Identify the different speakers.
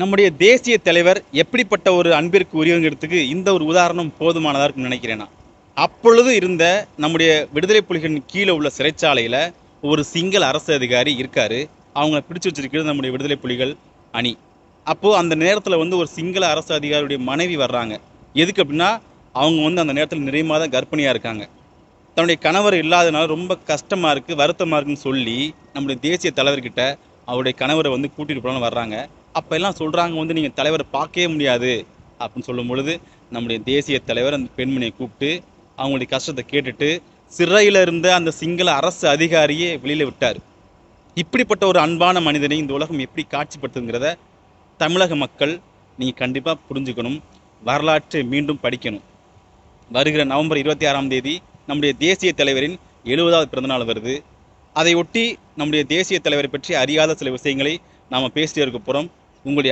Speaker 1: நம்முடைய தேசிய தலைவர் எப்படிப்பட்ட ஒரு அன்பிற்கு உரியவங்கிறதுக்கு இந்த ஒரு உதாரணம் போதுமானதாக இருக்கும்னு நினைக்கிறேன் நான். அப்பொழுது இருந்த நம்முடைய விடுதலை புலிகளின் கீழே உள்ள சிறைச்சாலையில் ஒரு சிங்கள அரசு அதிகாரி இருக்காரு. அவங்கள பிடிச்சு வச்சிருக்கிறது நம்முடைய விடுதலை புலிகள் அணி. அப்போது அந்த நேரத்தில் வந்து ஒரு சிங்கள அரசு அதிகாரியுடைய மனைவி வர்றாங்க. எதுக்கு அப்படின்னா அவங்க வந்து அந்த நேரத்தில் நிறைய மாதம் இருக்காங்க. தன்னுடைய கணவர் இல்லாதனால ரொம்ப கஷ்டமாக இருக்குது வருத்தமாக இருக்குன்னு சொல்லி நம்முடைய தேசிய தலைவர்கிட்ட அவருடைய கணவரை வந்து கூட்டிகிட்டு போகலான்னு வர்றாங்க. அப்போ எல்லாம் சொல்கிறாங்க வந்து நீங்கள் தலைவரை பார்க்கவே முடியாது. அப்படின்னு சொல்லும் பொழுது நம்முடைய தேசிய தலைவர் அந்த பெண்மணியை கூப்பிட்டு அவங்களுடைய கஷ்டத்தை கேட்டுட்டு சிறையில் இருந்த அந்த சிங்கள அரசு அதிகாரியே வெளியில் விட்டார். இப்படிப்பட்ட ஒரு அன்பான மனிதனை இந்த உலகம் எப்படி காட்சிப்படுத்துங்கிறத தமிழக மக்கள் நீங்கள் கண்டிப்பாக புரிஞ்சுக்கணும். வரலாற்றை மீண்டும் படிக்கணும். வருகிற நவம்பர் இருபத்தி ஆறாம் தேதி நம்முடைய தேசிய தலைவரின் எழுபதாவது பிறந்தநாள் வருது. அதை ஒட்டி நம்முடைய தேசிய தலைவரை பற்றி அறியாத சில விஷயங்களை நாம் பேசிட்டே இருக்க போகிறோம் உங்களுடைய